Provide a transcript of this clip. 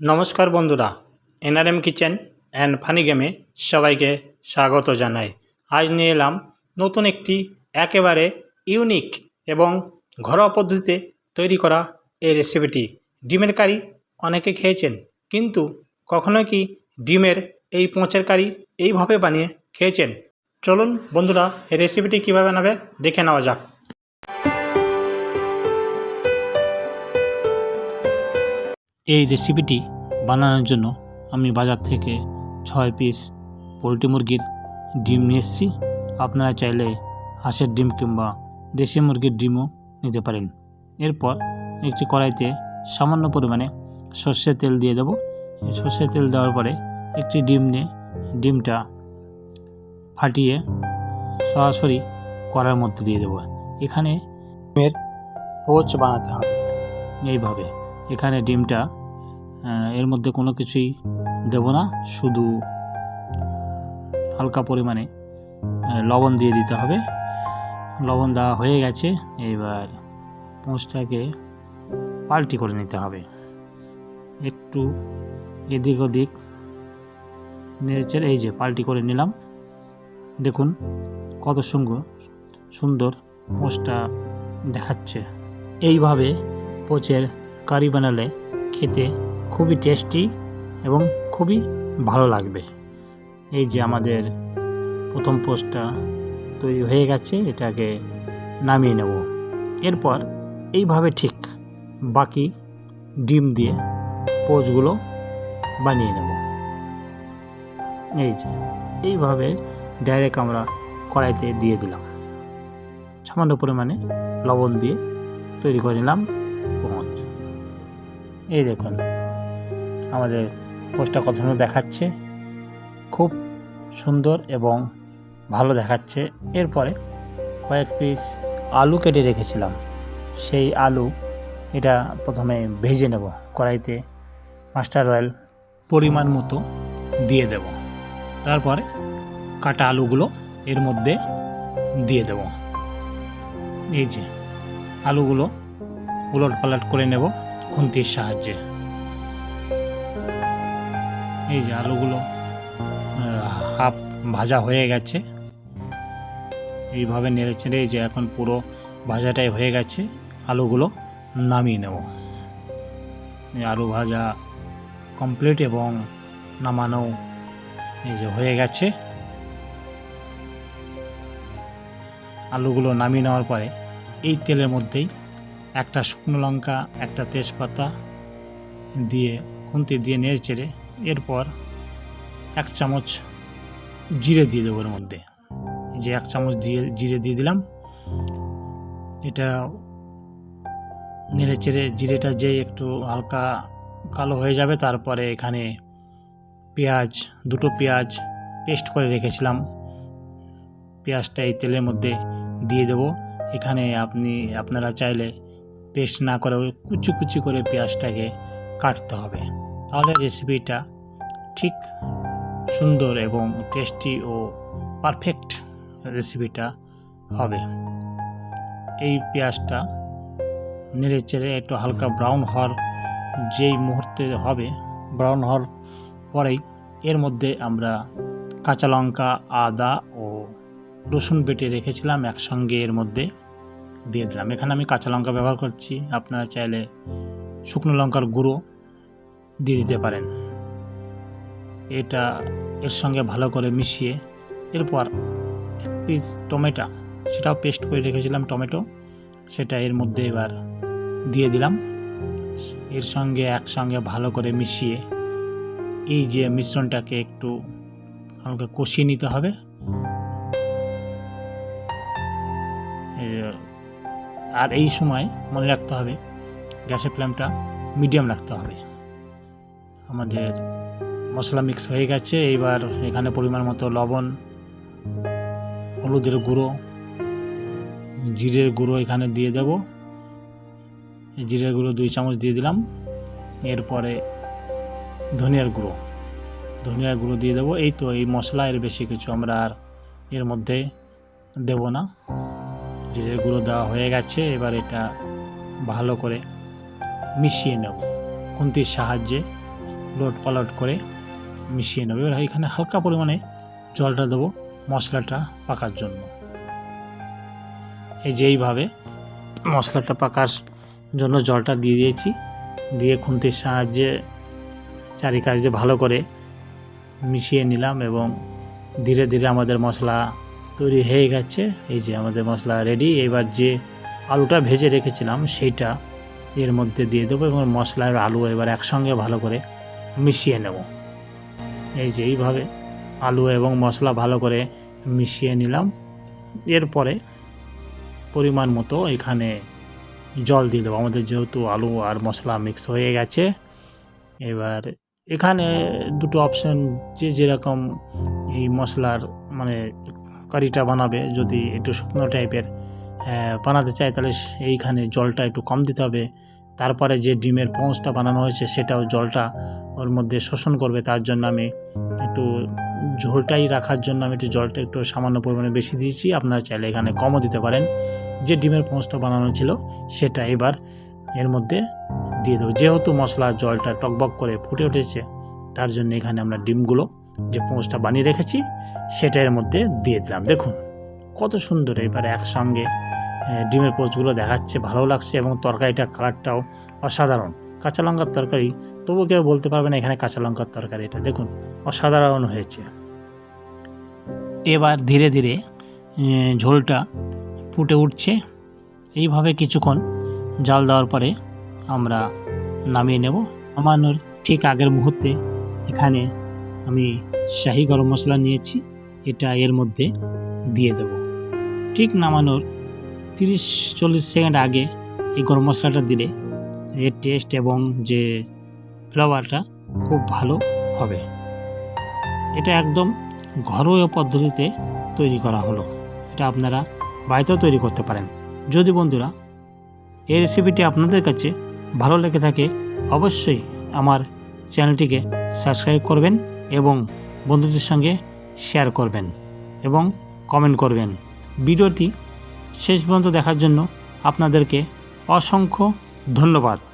নমস্কার বন্ধুরা, NRM kitchen and funny গেমে সবাইকে স্বাগত জানাই। আজ নিয়ে এলাম নতুন একটি একেবারে ইউনিক এবং ঘরোয়া পদ্ধতিতে তৈরি করা এই রেসিপিটি ডিমের কারি অনেকে খেয়েছেন, কিন্তু কখনো কি ডিমের এই পোঁচের কারি এইভাবে বানিয়ে খেয়েছেন? চলুন বন্ধুরা, এই রেসিপিটি কীভাবে বানাবে দেখে নেওয়া যাক। এই রেসিপিটি বানানোর জন্য আমি বাজার থেকে ছয় পিস পোলট্রি মুরগির ডিম নিয়ে এসেছি। আপনারা চাইলে হাঁসের ডিম কিংবা দেশি মুরগির ডিমও নিতে পারেন। এরপর একটি কড়াইতে সামান্য পরিমাণে সর্ষের তেল দিয়ে দেবো। সর্ষের তেল দেওয়ার পরে একটি ডিম নিয়ে ডিমটা ফাটিয়ে সরাসরি কড়ার মধ্যে দিয়ে দেবো। এখানে ডিমের পোচ বানাতে হবে। এইভাবে এখানে ডিমটা এর মধ্যে কোনো কিছুই দেব না, শুধু হালকা পরিমাণে লবণ দিয়ে দিতে হবে। লবণ দেওয়া হয়ে গেছে, এবার পোঁচটাকে পাল্টি করে নিতে হবে। একটু এদিক ওদিক নেড়েচে এই যে পাল্টি করে নিলাম। দেখুন কত সুন্দর সুন্দর পোঁচটা দেখাচ্ছে। এইভাবে পোচের কারি বানালে খেতে খুবই টেস্টি এবং খুবই ভালো লাগবে। এই যে আমাদের প্রথম পোস্টটা তৈরি হয়ে গেছে, এটাকে নামিয়ে নেব। এরপর এইভাবে ঠিক বাকি ডিম দিয়ে পোচগুলো বানিয়ে নেব। এই যে, এইভাবে ডাইরেক্ট আমরা কড়াইতে দিয়ে দিলাম। সামান্য পরিমাণে লবণ দিয়ে তৈরি করে নিলাম। এই দেখুন আমাদের পোস্টার কত দেখাচ্ছে? খুব সুন্দর এবং ভালো দেখাচ্ছে। এরপরে কয়েক পিস আলু কেটে রেখেছিলাম। সেই আলু এটা প্রথমে ভেজে নেব। কড়াইতে মাস্টার অয়েল পরিমাণ মতো দিয়ে দেব। তারপরে কাটা আলুগুলো এর মধ্যে দিয়ে দেব। এই যে আলুগুলো উলট পালট করে নেব খুন্তির সাহায্যে। এই যে আলুগুলো হাফ ভাজা হয়ে গেছে। এইভাবে নেড়ে চেড়ে যে এখন পুরো ভাজাটাই হয়ে গেছে, আলুগুলো নামিয়ে নেব। এই আলু ভাজা কমপ্লিট এবং নামানো এই যে হয়ে গেছে। আলুগুলো নামিয়ে নেওয়ার পরে এই তেলের মধ্যেই একটা শুকনো লঙ্কা, একটা তেজপাতা দিয়ে, খুন্তি দিয়ে নেড়ে চেড়ে এরপর এক চামচ জিরে দিয়ে দেবো এর মধ্যে। যে এক চামচ দিয়ে, জিরে দিয়ে দিলাম। এটা নেড়ে চেড়ে জিরেটা যে একটু হালকা কালো হয়ে যাবে, তারপরে এখানে পেঁয়াজ, দুটো পেঁয়াজ পেস্ট করে রেখেছিলাম। পেঁয়াজটা এই তেলের মধ্যে দিয়ে দেবো। এখানে আপনি, আপনারা চাইলে পেস্ট না করে কুচি কুচি করে পেঁয়াজটাকে কাটতে হবে। তাহলে রেসিপিটা ঠিক সুন্দর এবং টেস্টি ও পারফেক্ট রেসিপিটা হবে। এই পেঁয়াজটা নেড়ে চেড়ে একটু হালকা ব্রাউন হওয়ার যেই মুহূর্তে হবে ব্রাউন হওয়ার পরেই এর মধ্যে আমরা কাঁচা লঙ্কা, আদা ও রসুন বেটে রেখেছিলাম, একসঙ্গে এর মধ্যে দিয়ে দিলাম। এখানে আমি কাঁচা লঙ্কা ব্যবহার করছি। আপনারা চাইলে শুকনো লঙ্কার গুঁড়ো দিয়ে দিতে পারেন। এটা এর সঙ্গে ভালো করে মিশিয়ে এরপর এক পিস টমেটো, সেটাও পেস্ট করে রেখেছিলাম টমেটো, সেটা এর মধ্যে এবার দিয়ে দিলাম। এর সঙ্গে একসঙ্গে ভালো করে মিশিয়ে এই যে মিশ্রণটাকে একটু আমাকে কষিয়ে নিতে হবে। আর এই সময় মনে রাখতে হবে, গ্যাসের ফ্লেমটা মিডিয়াম রাখতে হবে। আমাদের মশলা মিক্স হয়ে গেছে। এইবার এখানে পরিমাণ মতো লবণ, হলুদের গুঁড়ো, জিরের গুঁড়ো এখানে দিয়ে দেব। জিরের গুঁড়ো দুই চামচ দিয়ে দিলাম। এরপরে ধনিয়ার গুঁড়ো ধনিয়ার গুঁড়ো দিয়ে দেবো। এই তো এই মশলা, এর বেশি কিছু আমরা আর এর মধ্যে দেব না। জিরের গুঁড়ো দেওয়া হয়ে গেছে, এবার এটা ভালো করে মিশিয়ে নেব খুন্তির সাহায্যে। লোট পালট করে মিশিয়ে নেব। এবার এখানে হালকা পরিমাণে জলটা দেবো মশলাটা পাকার জন্য। এই যে এইভাবে মশলাটা পাকার জন্য জলটা দিয়ে দিয়েছি। দিয়ে খুন্তির সাহায্যে চারিকাশ দিয়ে ভালো করে মিশিয়ে নিলাম এবং ধীরে ধীরে আমাদের মশলা তৈরি হয়ে গেছে। এই যে আমাদের মশলা রেডি এবার যে আলুটা ভেজে রেখেছিলাম, সেইটা এর মধ্যে দিয়ে দেবো এবং মশলা আর আলু এবার একসঙ্গে ভালো করে মিশিয়ে নেব। এই যে এইভাবে আলু এবং মশলা ভালো করে মিশিয়ে নিলাম। এরপরে পরিমাণ মতো এখানে জল দিয়ে দেবো। আমাদের যেহেতু আলু আর মশলা মিক্স হয়ে গেছে, এবার এখানে দুটো অপশন যে যেরকম এই মশলার মানে কারিটা বানাবে, যদি একটু শুকনো টাইপের বানাতে চায়, তাহলে এইখানে জলটা একটু কম দিতে হবে। তারপরে যে ডিমের পৌঁছটা বানানো হয়েছে সেটাও জলটা ওর মধ্যে শোষণ করবে, তার জন্য আমি একটু ঝোলটাই রাখার জন্য আমি একটু জলটা একটু সামান্য পরিমাণে বেশি দিয়েছি। আপনারা চাইলে এখানে কমও দিতে পারেন। যে ডিমের পৌঁছটা বানানো ছিল সেটা এবার এর মধ্যে দিয়ে দেবো। যেহেতু মশলার জলটা টকবক করে ফুটে উঠেছে, তার জন্য এখানে আমরা ডিমগুলো যে পোঁচটা বানিয়ে রেখেছি সেটা এর মধ্যে দিয়ে দিলাম। দেখুন কত সুন্দর এবার একসঙ্গে ডিমের পোচগুলো দেখাচ্ছে ভালো লাগছে এবং তরকারিটা কালারটাও অসাধারণ। কাঁচা লঙ্কার তরকারি তবু কেউ বলতে পারবে না এখানে কাঁচা লঙ্কার তরকারি এটা। দেখুন, অসাধারণ হয়েছে। এবার ধীরে ধীরে ঝোলটা ফুটে উঠছে। এইভাবে কিছুক্ষণ জল দেওয়ার পরে আমরা নামিয়ে নেব। নামানোর ঠিক আগের মুহূর্তে এখানে আমি শাহি গরম মশলা নিয়েছি। এটা এর মধ্যে দিয়ে দেব। ঠিক নামানোর তিরিশ, চল্লিশ সেকেন্ড আগে এই গরম মশলাটা দিলে এর টেস্ট এবং যে ফ্লেভারটা খুব ভালো হবে। এটা একদম ঘরোয়া পদ্ধতিতে তৈরি করা হলো। এটা আপনারা বাড়িতেও তৈরি করতে পারেন। যদি বন্ধুরা এই রেসিপিটি আপনাদের কাছে ভালো লেগে থাকে, অবশ্যই আমার চ্যানেলটিকে সাবস্ক্রাইব করবেন এবং বন্ধুদের সঙ্গে শেয়ার করবেন এবং কমেন্ট করবেন। ভিডিওটি শেষ পর্যন্ত দেখার জন্য আপনাদেরকে অসংখ্য ধন্যবাদ।